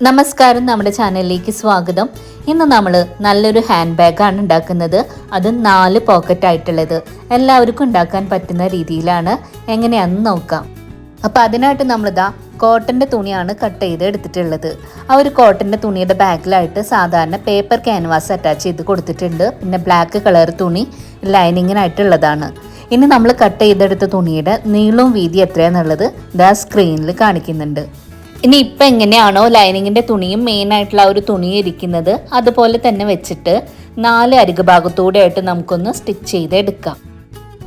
നമസ്കാരം നമ്മുടെ ചാനലിലേക്ക് സ്വാഗതം. ഇന്ന് നമ്മൾ നല്ലൊരു ഹാൻഡ് ബാഗാണ് ഉണ്ടാക്കുന്നത്. അത് നാല് പോക്കറ്റ് ആയിട്ടുള്ളത് എല്ലാവർക്കും ഉണ്ടാക്കാൻ പറ്റുന്ന രീതിയിലാണ്. എങ്ങനെയാണെന്ന് നോക്കാം. അപ്പോൾ അതിനായിട്ട് നമ്മളിതാ കോട്ടന്റെ തുണിയാണ് കട്ട് ചെയ്ത് എടുത്തിട്ടുള്ളത്. ആ ഒരു കോട്ടന്റെ തുണിയുടെ ബാഗിലായിട്ട് സാധാരണ പേപ്പർ ക്യാൻവാസ് അറ്റാച്ച് ചെയ്ത് കൊടുത്തിട്ടുണ്ട്. പിന്നെ ബ്ലാക്ക് കളർ തുണി ലൈനിങ്ങിനായിട്ടുള്ളതാണ്. ഇനി നമ്മൾ കട്ട് ചെയ്തെടുത്ത തുണിയുടെ നീളവും വീതി എത്രയാണെന്നുള്ളത് ഇതാ സ്ക്രീനിൽ കാണിക്കുന്നുണ്ട്. ഇനി ഇപ്പം എങ്ങനെയാണോ ലൈനിങ്ങിന്റെ തുണിയും മെയിൻ ആയിട്ടുള്ള ഒരു തുണി ഇരിക്കുന്നത് അതുപോലെ തന്നെ വെച്ചിട്ട് നാല് അരിക് ഭാഗത്തൂടെ ആയിട്ട് നമുക്കൊന്ന് സ്റ്റിച്ച് ചെയ്ത് എടുക്കാം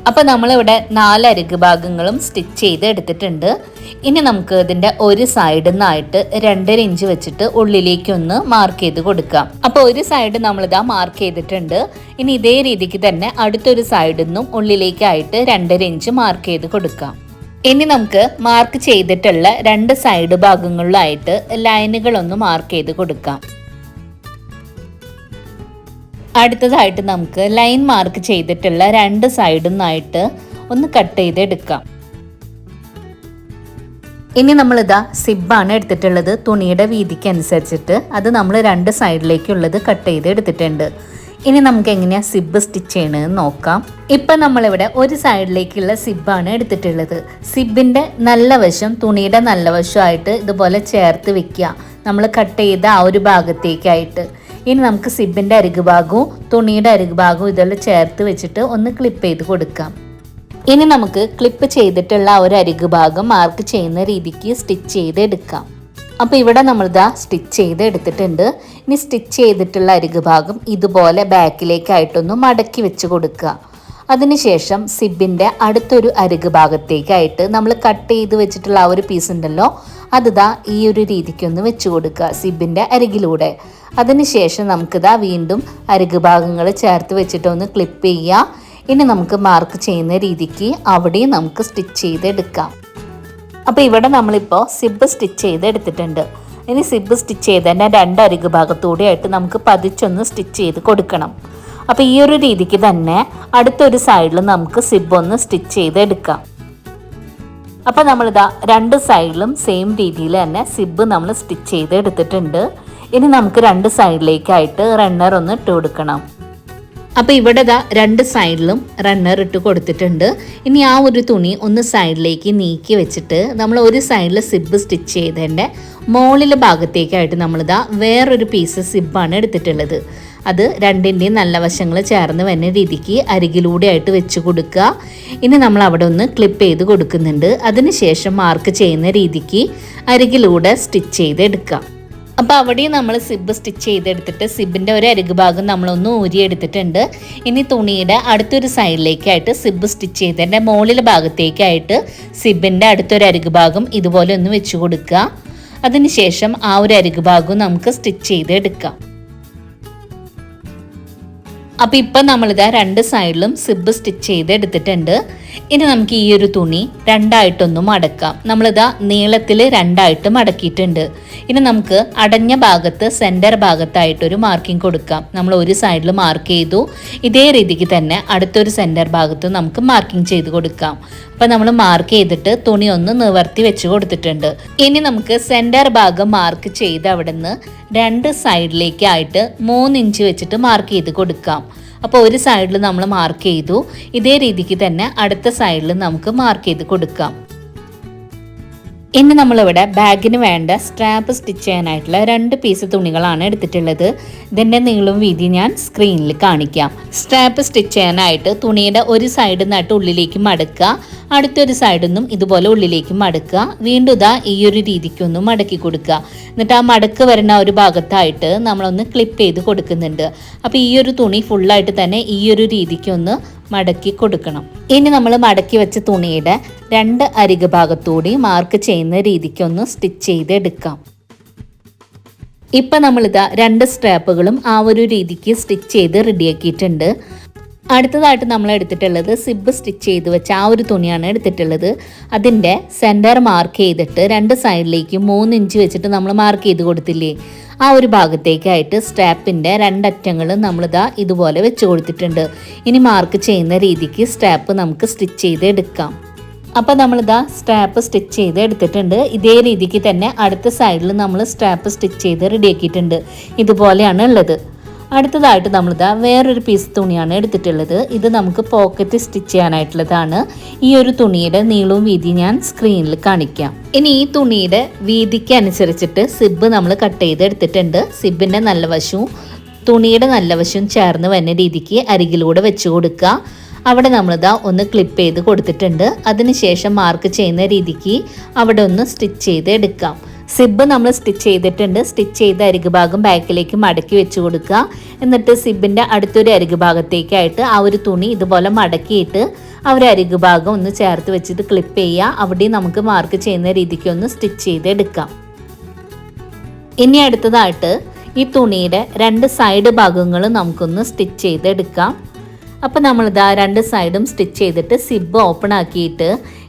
അപ്പം നമ്മളിവിടെ നാല് അരിക് ഭാഗങ്ങളും സ്റ്റിച്ച് ചെയ്ത് എടുത്തിട്ടുണ്ട് ഇനി നമുക്ക് ഇതിന്റെ ഒരു സൈഡിൽ നിന്നായിട്ട് രണ്ടര ഇഞ്ച് വെച്ചിട്ട് ഉള്ളിലേക്കൊന്ന് മാർക്ക് ചെയ്ത് കൊടുക്കാം. അപ്പോൾ ഒരു സൈഡ് നമ്മളിതാ മാർക്ക് ചെയ്തിട്ടുണ്ട്. ഇനി ഇതേ രീതിക്ക് തന്നെ അടുത്തൊരു സൈഡിൽ നിന്നും ഉള്ളിലേക്കായിട്ട് രണ്ടര ഇഞ്ച് മാർക്ക് ചെയ്ത് കൊടുക്കാം. ഇനി നമുക്ക് മാർക്ക് ചെയ്തിട്ടുള്ള രണ്ട് സൈഡ് ഭാഗങ്ങളിലായിട്ട് ലൈനുകളൊന്ന് മാർക്ക് ചെയ്ത് കൊടുക്കാം. അടുത്തതായിട്ട് നമുക്ക് ലൈൻ മാർക്ക് ചെയ്തിട്ടുള്ള രണ്ട് സൈഡിൽ നിന്നായിട്ട് ഒന്ന് കട്ട് ചെയ്തെടുക്കാം. ഇനി നമ്മളിതാ സിബാണ് എടുത്തിട്ടുള്ളത്. തുണിയുടെ വീതിക്ക് അനുസരിച്ചിട്ട് അത് നമ്മൾ രണ്ട് സൈഡിലേക്കുള്ളത് കട്ട് ചെയ്ത് എടുത്തിട്ടുണ്ട് ഇനി നമുക്ക് എങ്ങനെയാ സിബ് സ്റ്റിച്ച് ചെയ്യണമെന്ന് നോക്കാം. ഇപ്പൊ നമ്മളിവിടെ ഒരു സൈഡിലേക്കുള്ള സിബാണ് എടുത്തിട്ടുള്ളത്. സിബിന്റെ നല്ല വശം തുണിയുടെ നല്ല വശമായിട്ട് ഇതുപോലെ ചേർത്ത് വെക്കുക. നമ്മൾ കട്ട് ചെയ്ത ആ ഒരു ഭാഗത്തേക്കായിട്ട്. ഇനി നമുക്ക് സിബിന്റെ അരികു ഭാഗവും തുണിയുടെ അരികു ഭാഗവും ഇതെല്ലാം ചേർത്ത് വെച്ചിട്ട് ഒന്ന് ക്ലിപ്പ് ചെയ്ത് കൊടുക്കാം. ഇനി നമുക്ക് ക്ലിപ്പ് ചെയ്തിട്ടുള്ള ആ ഒരു അരികു ഭാഗം മാർക്ക് ചെയ്യുന്ന രീതിക്ക് സ്റ്റിച്ച് ചെയ്ത് എടുക്കാം അപ്പോൾ ഇവിടെ നമ്മൾ നമ്മളിതാ സ്റ്റിച്ച് ചെയ്ത് എടുത്തിട്ടുണ്ട്. ഇനി സ്റ്റിച്ച് ചെയ്തിട്ടുള്ള അരിക് ഭാഗം ഇതുപോലെ ബാക്കിലേക്കായിട്ടൊന്ന് മടക്കി വെച്ച് കൊടുക്കുക. അതിനുശേഷം സിബിന്റെ അടുത്തൊരു അരുക് ഭാഗത്തേക്കായിട്ട് നമ്മൾ കട്ട് ചെയ്ത് വെച്ചിട്ടുള്ള ആ ഒരു പീസ് ഉണ്ടല്ലോ അതിതാ ഈ ഒരു രീതിക്കൊന്ന് വെച്ച് കൊടുക്കുക സിബിന്റെ അരികിലൂടെ. അതിനുശേഷം നമുക്കിതാ വീണ്ടും അരുക് ഭാഗങ്ങൾ ചേർത്ത് വെച്ചിട്ടൊന്ന് ക്ലിപ്പ് ചെയ്യുക. ഇനി നമുക്ക് മാർക്ക് ചെയ്യുന്ന രീതിക്ക് അവിടെയും നമുക്ക് സ്റ്റിച്ച് ചെയ്തെടുക്കാം അപ്പോൾ ഇവിടെ നമ്മളിപ്പോൾ സിബ് സ്റ്റിച്ച് ചെയ്ത് എടുത്തിട്ടുണ്ട്. ഇനി സിബ് സ്റ്റിച്ച് ചെയ്ത് തന്നെ രണ്ടരിക് ഭാഗത്തൂടെ ആയിട്ട് നമുക്ക് പതിച്ചൊന്ന് സ്റ്റിച്ച് ചെയ്ത് കൊടുക്കണം. അപ്പോൾ ഈ ഒരു രീതിക്ക് തന്നെ അടുത്തൊരു സൈഡിൽ നമുക്ക് സിബ് ഒന്ന് സ്റ്റിച്ച് ചെയ്ത് എടുക്കാം. അപ്പോൾ നമ്മളിതാ രണ്ട് സൈഡിലും സെയിം രീതിയിൽ തന്നെ സിബ് നമ്മൾ സ്റ്റിച്ച് ചെയ്ത് എടുത്തിട്ടുണ്ട്. ഇനി നമുക്ക് രണ്ട് സൈഡിലേക്കായിട്ട് റണ്ണർ ഒന്ന് ഇട്ട് കൊടുക്കണം. അപ്പോൾ ഇവിടെ ദാ രണ്ട് സൈഡിലും റണ്ണർ ഇട്ട് കൊടുത്തിട്ടുണ്ട്. ഇനി ആ ഒരു തുണി ഒന്ന് സൈഡിലേക്ക് നീക്കി വെച്ചിട്ട് നമ്മൾ ഒരു സൈഡിൽ സിബ് സ്റ്റിച്ച് ചെയ്തതിന്റെ മുകളിലെ ഭാഗത്തേക്കായിട്ട് നമ്മളിതാ വേറൊരു പീസ് സിബാണ് എടുത്തിട്ടുള്ളത്. അത് രണ്ടിന്റെയും നല്ല വശങ്ങൾ ചേർന്ന് വരുന്ന രീതിക്ക് അരികിലൂടെ ആയിട്ട് വെച്ച് കൊടുക്കുക. ഇനി നമ്മൾ അവിടെ ഒന്ന് ക്ലിപ്പ് ചെയ്ത് കൊടുക്കുന്നുണ്ട്. അതിനുശേഷം മാർക്ക് ചെയ്യുന്ന രീതിക്ക് അരികിലൂടെ സ്റ്റിച്ച് ചെയ്ത് എടുക്കാം അപ്പോൾ അവിടെയും നമ്മൾ സിബ് സ്റ്റിച്ച് ചെയ്തെടുത്തിട്ട് സിബിന്റെ ഒരു അരുക് ഭാഗം നമ്മളൊന്ന് ഊരിയെടുത്തിട്ടുണ്ട്. ഇനി തുണിയുടെ അടുത്തൊരു സൈഡിലേക്കായിട്ട് സിബ് സ്റ്റിച്ച് ചെയ്തതിന്റെ മുകളിലെ ഭാഗത്തേക്കായിട്ട് സിബിന്റെ അടുത്തൊരു അരുക് ഭാഗം ഇതുപോലെ ഒന്ന് വെച്ച് കൊടുക്കുക. അതിനുശേഷം ആ ഒരു അരുക് ഭാഗവും നമുക്ക് സ്റ്റിച്ച് ചെയ്തെടുക്കാം. അപ്പോൾ ഇപ്പം നമ്മളിതാ രണ്ട് സൈഡിലും സിബ് സ്റ്റിച്ച് ചെയ്ത് എടുത്തിട്ടുണ്ട് ഇനി നമുക്ക് ഈ ഒരു തുണി രണ്ടായിട്ടൊന്ന് മടക്കാം. നമ്മളിതാ നീളത്തിൽ രണ്ടായിട്ട് മടക്കിയിട്ടുണ്ട്. ഇനി നമുക്ക് അടഞ്ഞ ഭാഗത്ത് സെന്റർ ഭാഗത്തായിട്ടൊരു മാർക്കിംഗ് കൊടുക്കാം. നമ്മൾ ഒരു സൈഡിൽ മാർക്ക് ചെയ്തു. ഇതേ രീതിക്ക് തന്നെ അടുത്തൊരു സെന്റർ ഭാഗത്ത് നമുക്ക് മാർക്കിംഗ് ചെയ്ത് കൊടുക്കാം. അപ്പം നമ്മൾ മാർക്ക് ചെയ്തിട്ട് തുണി ഒന്ന് നിവർത്തി വെച്ച് കൊടുത്തിട്ടുണ്ട്. ഇനി നമുക്ക് സെന്റർ ഭാഗം മാർക്ക് ചെയ്ത് അവിടെ രണ്ട് സൈഡിലേക്കായിട്ട് മൂന്ന് ഇഞ്ച് വെച്ചിട്ട് മാർക്ക് ചെയ്ത് കൊടുക്കാം. അപ്പോൾ ഒരു സൈഡിൽ നമ്മൾ മാർക്ക് ചെയ്തു. ഇതേ രീതിക്ക് തന്നെ അടുത്ത സൈഡിൽ നമുക്ക് മാർക്ക് ചെയ്ത് കൊടുക്കാം. ഇനി നമ്മളിവിടെ ബാഗിന് വേണ്ട സ്ട്രാപ്പ് സ്റ്റിച്ച് ചെയ്യാനായിട്ടുള്ള രണ്ട് പീസ് തുണികളാണ് എടുത്തിട്ടുള്ളത്. ഇതിന്റെ നീളവും വീതി ഞാൻ സ്ക്രീനിൽ കാണിക്കാം. സ്ട്രാപ്പ് സ്റ്റിച്ച് ചെയ്യാനായിട്ട് തുണിയുടെ ഒരു സൈഡിൽ നിന്നായിട്ട് ഉള്ളിലേക്ക് മടക്കുക. അടുത്തൊരു സൈഡിൽ നിന്നും ഇതുപോലെ ഉള്ളിലേക്ക് മടക്കുക. വീണ്ടും ഇതാ ഈ ഒരു രീതിക്കൊന്ന് മടക്കി കൊടുക്കുക. എന്നിട്ട് ആ മടക്ക് വരുന്ന ഒരു ഭാഗത്തായിട്ട് നമ്മളൊന്ന് ക്ലിപ്പ് ചെയ്ത് കൊടുക്കുന്നുണ്ട്. അപ്പോൾ ഈ ഒരു തുണി ഫുള്ളായിട്ട് തന്നെ ഈ ഒരു രീതിക്കൊന്ന് മടക്കി കൊടുക്കണം. ഇനി നമ്മൾ മടക്കി വെച്ച തുണിയുടെ രണ്ട് അരിക ഭാഗത്തൂടി മാർക്ക് ചെയ്യുന്ന രീതിക്കൊന്ന് സ്റ്റിച്ച് ചെയ്ത് എടുക്കാം ഇപ്പം നമ്മളിതാ രണ്ട് സ്ട്രാപ്പുകളും ആ ഒരു രീതിക്ക് സ്റ്റിച്ച് ചെയ്ത് റെഡിയാക്കിയിട്ടുണ്ട് അടുത്തതായിട്ട് നമ്മൾ എടുത്തിട്ടുള്ളത് സിബ് സ്റ്റിച്ച് ചെയ്ത് വെച്ച ആ ഒരു തുണിയാണ് എടുത്തിട്ടുള്ളത്. അതിന്റെ സെന്റർ മാർക്ക് ചെയ്തിട്ട് രണ്ട് സൈഡിലേക്ക് മൂന്ന് ഇഞ്ച് വെച്ചിട്ട് നമ്മൾ മാർക്ക് ചെയ്ത് കൊടുത്തില്ലേ? ആ ഒരു ഭാഗത്തേക്കായിട്ട് സ്റ്റാപ്പിന്റെ രണ്ടറ്റങ്ങൾ നമ്മളിതാ ഇതുപോലെ വെച്ച് കൊടുത്തിട്ടുണ്ട്. ഇനി മാർക്ക് ചെയ്യുന്ന രീതിക്ക് സ്റ്റാപ്പ് നമുക്ക് സ്റ്റിച്ച് ചെയ്ത് എടുക്കാം. അപ്പോൾ നമ്മളിതാ സ്റ്റാപ്പ് സ്റ്റിച്ച് ചെയ്ത് എടുത്തിട്ടുണ്ട്. ഇതേ രീതിക്ക് തന്നെ അടുത്ത സൈഡിൽ നമ്മൾ സ്റ്റാപ്പ് സ്റ്റിച്ച് ചെയ്ത് റെഡിയാക്കിയിട്ടുണ്ട് ഇതുപോലെയാണ് ഉള്ളത്. അടുത്തതായിട്ട് നമ്മളിതാ വേറൊരു പീസ് തുണിയാണ് എടുത്തിട്ടുള്ളത്. ഇത് നമുക്ക് പോക്കറ്റ് സ്റ്റിച്ച് ചെയ്യാനായിട്ടുള്ളതാണ്. ഈ ഒരു തുണിയുടെ നീളവും വീതി ഞാൻ സ്ക്രീനിൽ കാണിക്കാം. ഇനി ഈ തുണിയുടെ വീതിക്ക് അനുസരിച്ചിട്ട് സിബ് നമ്മൾ കട്ട് ചെയ്ത് എടുത്തിട്ടുണ്ട്. സിബിന്റെ നല്ല വശവും തുണിയുടെ നല്ല വശവും ചേർന്ന് വരുന്ന രീതിക്ക് അരികിലൂടെ വെച്ച് കൊടുക്കുക. അവിടെ നമ്മളിതാ ഒന്ന് ക്ലിപ്പ് ചെയ്ത് കൊടുത്തിട്ടുണ്ട്. അതിനുശേഷം മാർക്ക് ചെയ്യുന്ന രീതിക്ക് അവിടെ ഒന്ന് സ്റ്റിച്ച് ചെയ്ത് എടുക്കാം. സിബ് നമ്മൾ സ്റ്റിച്ച് ചെയ്തിട്ടുണ്ട്. സ്റ്റിച്ച് ചെയ്ത അരിക് ഭാഗം ബാക്കിലേക്ക് മടക്കി വെച്ച് കൊടുക്കുക എന്നിട്ട് സിബിന്റെ അടുത്തൊരു അരിക് ഭാഗത്തേക്കായിട്ട് ആ ഒരു തുണി ഇതുപോലെ മടക്കിയിട്ട് ആ ഒരു അരിക് ഭാഗം ഒന്ന് ചേർത്ത് വെച്ചിട്ട് ക്ലിപ്പ് ചെയ്യുക. അവിടെ നമുക്ക് മാർക്ക് ചെയ്യുന്ന രീതിക്ക് ഒന്ന് സ്റ്റിച്ച് ചെയ്തെടുക്കാം ഇനി അടുത്തതായിട്ട് ഈ തുണിയുടെ രണ്ട് സൈഡ് ഭാഗങ്ങളും നമുക്കൊന്ന് സ്റ്റിച്ച് ചെയ്തെടുക്കാം അപ്പോൾ നമ്മളിതാ രണ്ട് സൈഡും സ്റ്റിച്ച് ചെയ്തിട്ട് സിബ് ഓപ്പൺ ആക്കിയിട്ട്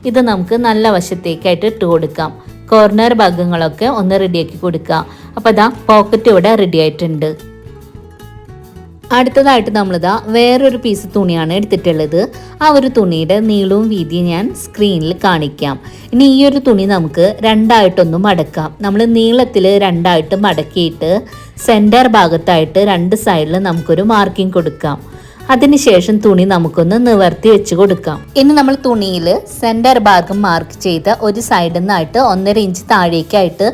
ഇത് നമുക്ക് നല്ല വശത്തേക്കായിട്ട് ഇട്ട് കൊടുക്കാം. കോർണർ ഭാഗങ്ങളൊക്കെ ഒന്ന് റെഡിയാക്കി കൊടുക്കുക. അപ്പോൾ അതാ പോക്കറ്റ് ഇവിടെ റെഡി ആയിട്ടുണ്ട്. അടുത്തതായിട്ട് നമ്മളിതാ വേറൊരു പീസ് തുണിയാണ് എടുത്തിട്ടുള്ളത്. ആ ഒരു തുണിയുടെ നീളവും വീതിയും ഞാൻ സ്ക്രീനിൽ കാണിക്കാം. ഇനി ഈ ഒരു തുണി നമുക്ക് രണ്ടായിട്ടൊന്ന് മടക്കാം. നമ്മൾ നീളത്തിൽ രണ്ടായിട്ട് മടക്കിയിട്ട് സെന്റർ ഭാഗത്തായിട്ട് രണ്ട് സൈഡിൽ നമുക്കൊരു മാർക്കിംഗ് കൊടുക്കാം. അതിനുശേഷം തുണി നമുക്കൊന്ന് നിവർത്തി വെച്ച് കൊടുക്കാം. ഇനി നമ്മൾ തുണിയിൽ സെന്റർ ഭാഗം മാർക്ക് ചെയ്ത ഒരു സൈഡിൽ നിന്നായിട്ട് ഒന്നര ഇഞ്ച് താഴേക്കായിട്ട്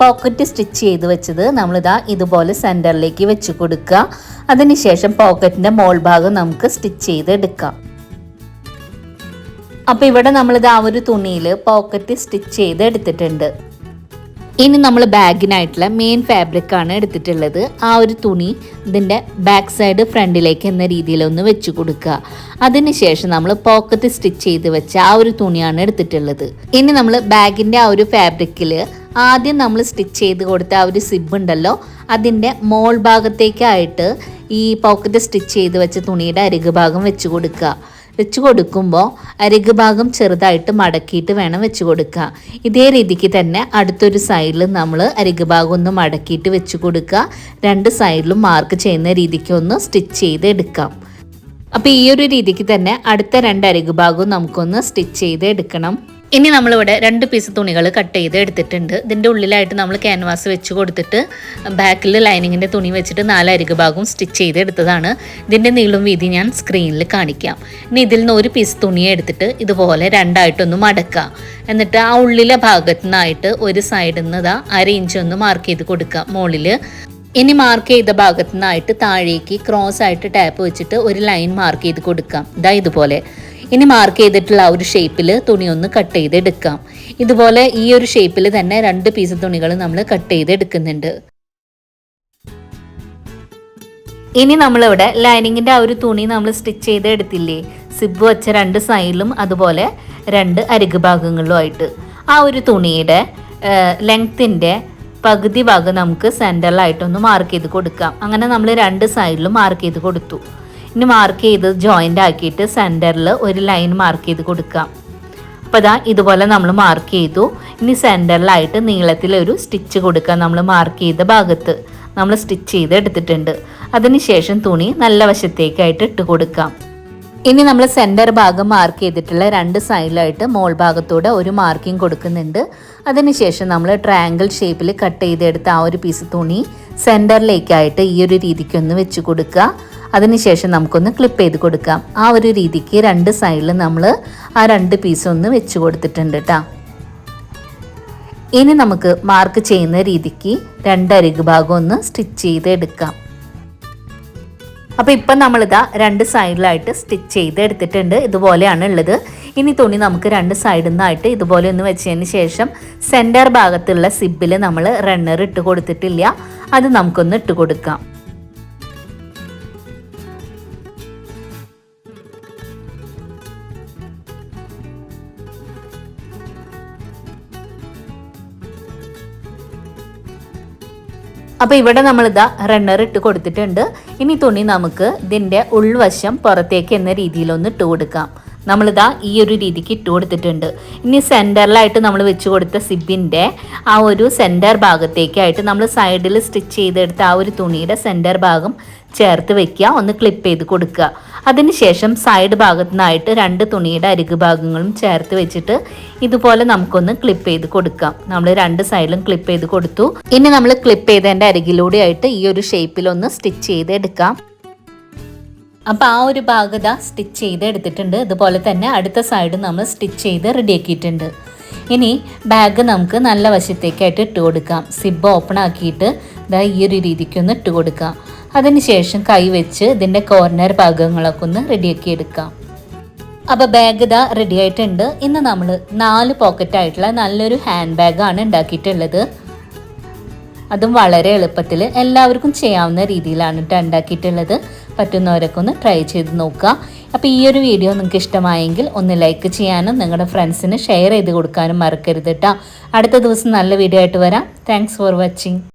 പോക്കറ്റ് സ്റ്റിച്ച് ചെയ്ത് വെച്ചത് നമ്മളിതാ ഇതുപോലെ സെന്ററിലേക്ക് വെച്ച് കൊടുക്കുക. അതിനുശേഷം പോക്കറ്റിന്റെ മോൾ ഭാഗം നമുക്ക് സ്റ്റിച്ച് ചെയ്ത് എടുക്കാം. അപ്പോൾ ഇവിടെ നമ്മളിത് ആ ഒരു തുണിയിൽ പോക്കറ്റ് സ്റ്റിച്ച് ചെയ്ത് എടുത്തിട്ടുണ്ട്. ഇനി നമ്മൾ ബാഗിനായിട്ടുള്ള മെയിൻ ഫാബ്രിക് ആണ് എടുത്തിട്ടുള്ളത്. ആ ഒരു തുണി ഇതിന്റെ ബാക്ക് സൈഡ് ഫ്രണ്ടിലേക്ക് എന്ന രീതിയിലൊന്ന് വെച്ച് കൊടുക്കുക. അതിനുശേഷം നമ്മൾ പോക്കറ്റ് സ്റ്റിച്ച് ചെയ്ത് വെച്ച ആ ഒരു തുണിയാണ് എടുത്തിട്ടുള്ളത്. ഇനി നമ്മൾ ബാഗിന്റെ ആ ഒരു ഫാബ്രിക്കിൽ ആദ്യം നമ്മൾ സ്റ്റിച്ച് ചെയ്ത് കൊടുത്ത ആ ഒരു സിബ് ഉണ്ടല്ലോ അതിന്റെ മോൾ ഭാഗത്തേക്കായിട്ട് ഈ പോക്കറ്റ് സ്റ്റിച്ച് ചെയ്ത് വെച്ച തുണിയുടെ അരികുഭാഗം വെച്ച് കൊടുക്കുക. വെച്ച് കൊടുക്കുമ്പോൾ അരികു ഭാഗം ചെറുതായിട്ട് മടക്കിയിട്ട് വേണം വെച്ച് കൊടുക്കുക ഇതേ രീതിക്ക് തന്നെ അടുത്തൊരു സൈഡിൽ നമ്മൾ അരികു ഭാഗം ഒന്ന് മടക്കിയിട്ട് വെച്ച് കൊടുക്കുക രണ്ട് സൈഡിലും മാർക്ക് ചെയ്യുന്ന രീതിക്ക് ഒന്ന് സ്റ്റിച്ച് ചെയ്ത് എടുക്കാം. അപ്പോൾ ഈ ഒരു രീതിക്ക് തന്നെ അടുത്ത രണ്ട് അരികു ഭാഗവും നമുക്കൊന്ന് സ്റ്റിച്ച് ചെയ്ത് എടുക്കണം. ഇനി നമ്മളിവിടെ രണ്ട് പീസ് തുണികൾ കട്ട് ചെയ്ത് എടുത്തിട്ടുണ്ട്. ഇതിന്റെ ഉള്ളിലായിട്ട് നമ്മൾ ക്യാൻവാസ് വെച്ച് കൊടുത്തിട്ട് ബാക്കിൽ ലൈനിങ്ങിന്റെ തുണി വെച്ചിട്ട് നാല് അരികു ഭാഗവും സ്റ്റിച്ച് ചെയ്ത് എടുത്തതാണ്. ഇതിന്റെ നീളം വീതി ഞാൻ സ്ക്രീനിൽ കാണിക്കാം. ഇനി ഇതിൽ നിന്ന് ഒരു പീസ് തുണി എടുത്തിട്ട് ഇതുപോലെ രണ്ടായിട്ടൊന്ന് മടക്കുക. എന്നിട്ട് ആ ഉള്ളിലെ ഭാഗത്തു നിന്നായിട്ട് ഒരു സൈഡിൽ നിന്ന് ഇതാ അര ഇഞ്ച് ഒന്ന് മാർക്ക് ചെയ്ത് കൊടുക്കുക മുകളിൽ ഇനി മാർക്ക് ചെയ്ത ഭാഗത്തു നിന്നായിട്ട് താഴേക്ക് ക്രോസ് ആയിട്ട് ടാപ്പ് വെച്ചിട്ട് ഒരു ലൈൻ മാർക്ക് ചെയ്ത് കൊടുക്കാം. ഇതാ ഇതുപോലെ. ഇനി മാർക്ക് ചെയ്തിട്ടുള്ള ആ ഒരു ഷേപ്പിൽ തുണി ഒന്ന് കട്ട് ചെയ്തെടുക്കാം. ഇതുപോലെ ഈ ഒരു ഷേപ്പിൽ തന്നെ രണ്ട് പീസ് തുണികൾ നമ്മൾ കട്ട് ചെയ്ത് എടുക്കുന്നുണ്ട് ഇനി നമ്മളിവിടെ ലൈനിങ്ങിന്റെ ആ ഒരു തുണി നമ്മൾ സ്റ്റിച്ച് ചെയ്ത് എടുത്തില്ലേ സിബ് വെച്ച രണ്ട് സൈഡിലും അതുപോലെ രണ്ട് അരുക് ഭാഗങ്ങളിലുമായിട്ട്. ആ ഒരു തുണിയുടെ ലെങ്ത്തിന്റെ പകുതി ഭാഗം നമുക്ക് സെന്ററിലായിട്ടൊന്ന് മാർക്ക് ചെയ്ത് കൊടുക്കാം. അങ്ങനെ നമ്മൾ രണ്ട് സൈഡിലും മാർക്ക് ചെയ്ത് കൊടുത്തു. ഇനി മാർക്ക് ചെയ്ത് ജോയിന്റ് ആക്കിയിട്ട് സെന്ററിൽ ഒരു ലൈൻ മാർക്ക് ചെയ്ത് കൊടുക്കാം. അപ്പോൾ ഇതാ ഇതുപോലെ നമ്മൾ മാർക്ക് ചെയ്തു. ഇനി സെന്ററിലായിട്ട് നീളത്തിൽ ഒരു സ്റ്റിച്ച് കൊടുക്കാം നമ്മൾ മാർക്ക് ചെയ്ത ഭാഗത്ത് നമ്മൾ സ്റ്റിച്ച് ചെയ്ത് എടുത്തിട്ടുണ്ട്. അതിനുശേഷം തുണി നല്ല വശത്തേക്കായിട്ട് ഇട്ട് കൊടുക്കാം. ഇനി നമ്മൾ സെന്റർ ഭാഗം മാർക്ക് ചെയ്തിട്ടുള്ള രണ്ട് സൈഡിലായിട്ട് മോൾ ഭാഗത്തൂടെ ഒരു മാർക്കിംഗ് കൊടുക്കുന്നുണ്ട്. അതിനുശേഷം നമ്മൾ ട്രയാങ്കിൾ ഷേപ്പിൽ കട്ട് ചെയ്തെടുത്ത ആ ഒരു പീസ് തുണി സെന്ററിലേക്കായിട്ട് ഈ ഒരു രീതിക്കൊന്ന് വെച്ച് കൊടുക്കുക. അതിനുശേഷം നമുക്കൊന്ന് ക്ലിപ്പ് ചെയ്ത് കൊടുക്കാം. ആ ഒരു രീതിക്ക് രണ്ട് സൈഡിൽ നമ്മൾ ആ രണ്ട് പീസ് ഒന്ന് വെച്ച് കൊടുത്തിട്ടുണ്ട് കേട്ടോ ഇനി നമുക്ക് മാർക്ക് ചെയ്യുന്ന രീതിക്ക് രണ്ടരികു ഭാഗം ഒന്ന് സ്റ്റിച്ച് ചെയ്ത് എടുക്കാം. അപ്പോൾ ഇപ്പം നമ്മളിതാ രണ്ട് സൈഡിലായിട്ട് സ്റ്റിച്ച് ചെയ്ത് എടുത്തിട്ടുണ്ട്. ഇതുപോലെയാണ് ഉള്ളത്. ഇനി തുണി നമുക്ക് രണ്ട് സൈഡിൽ നിന്നായിട്ട് ഇതുപോലെ ഒന്ന് വെച്ചതിന് ശേഷം സെന്റർ ഭാഗത്തുള്ള സിബിൽ നമ്മൾ റണ്ണർ ഇട്ട് കൊടുത്തിട്ടില്ല. അത് നമുക്കൊന്ന് ഇട്ട് കൊടുക്കാം. അപ്പോൾ ഇവിടെ നമ്മൾ ഇതാ റണ്ണർ ഇട്ട് കൊടുത്തിട്ടുണ്ട്. ഇനി തുണി നമുക്ക് ഇതിന്റെ ഉൾവശം പുറത്തേക്ക് എന്ന രീതിയിലൊന്ന് ഇട്ട് കൊടുക്കാം. നമ്മളിതാ ഈ ഒരു രീതിക്ക് ഇട്ട് കൊടുത്തിട്ടുണ്ട്. ഇനി സെന്ററിലായിട്ട് നമ്മൾ വെച്ച് കൊടുത്ത സിബിന്റെ ആ ഒരു സെന്റർ ഭാഗത്തേക്കായിട്ട് നമ്മൾ സൈഡിൽ സ്റ്റിച്ച് ചെയ്തെടുത്ത ആ ഒരു തുണിയുടെ സെന്റർ ഭാഗം ചേർത്ത് വെക്കുക ഒന്ന് ക്ലിപ്പ് ചെയ്ത് കൊടുക്കുക. അതിനുശേഷം സൈഡ് ഭാഗത്തു നിന്നായിട്ട് രണ്ട് തുണിയുടെ അരികു ഭാഗങ്ങളും ചേർത്ത് വെച്ചിട്ട് ഇതുപോലെ നമുക്കൊന്ന് ക്ലിപ്പ് ചെയ്ത് കൊടുക്കാം. നമ്മൾ രണ്ട് സൈഡിലും ക്ലിപ്പ് ചെയ്ത് കൊടുത്തു. ഇനി നമ്മൾ ക്ലിപ്പ് ചെയ്തതിന്റെ അരികിലൂടെ ആയിട്ട് ഈ ഒരു ഷേപ്പിലൊന്ന് സ്റ്റിച്ച് ചെയ്ത് എടുക്കാം അപ്പോൾ ആ ഒരു ഭാഗത സ്റ്റിച്ച് ചെയ്ത് എടുത്തിട്ടുണ്ട്. അതുപോലെ തന്നെ അടുത്ത സൈഡ് നമ്മൾ സ്റ്റിച്ച് ചെയ്ത് റെഡിയാക്കിയിട്ടുണ്ട് ഇനി ബാഗ് നമുക്ക് നല്ല വശത്തേക്കായിട്ട് ഇട്ട് കൊടുക്കാം. സിബ് ഓപ്പൺ ആക്കിയിട്ട് ഇതാ ഈ ഒരു രീതിക്കൊന്ന് ഇട്ട് കൊടുക്കാം. അതിനുശേഷം കൈ വെച്ച് ഇതിന്റെ കോർണർ ഭാഗങ്ങളൊക്കെ ഒന്ന് റെഡിയാക്കി എടുക്കാം. അപ്പോൾ ബാഗ് ഇതാ റെഡി ആയിട്ടുണ്ട്. ഇന്ന് നമ്മൾ നാല് പോക്കറ്റ് ആയിട്ടുള്ള നല്ലൊരു ഹാൻഡ് ബാഗാണ് ഉണ്ടാക്കിയിട്ടുള്ളത്. അതും വളരെ എളുപ്പത്തിൽ എല്ലാവർക്കും ചെയ്യാവുന്ന രീതിയിലാണ് കേട്ടോ ഉണ്ടാക്കിയിട്ടുള്ളത്. പറ്റുന്നവരൊക്കെ ഒന്ന് ട്രൈ ചെയ്ത് നോക്കുക. അപ്പോൾ ഈ ഒരു വീഡിയോ നിങ്ങൾക്ക് ഇഷ്ടമായെങ്കിൽ ഒന്ന് ലൈക്ക് ചെയ്യാനും നിങ്ങളുടെ ഫ്രണ്ട്സിന് ഷെയർ ചെയ്ത് കൊടുക്കാനും മറക്കരുത് കേട്ടോ അടുത്ത ദിവസം നല്ല വീഡിയോ ആയിട്ട് വരാം. Thanks for watching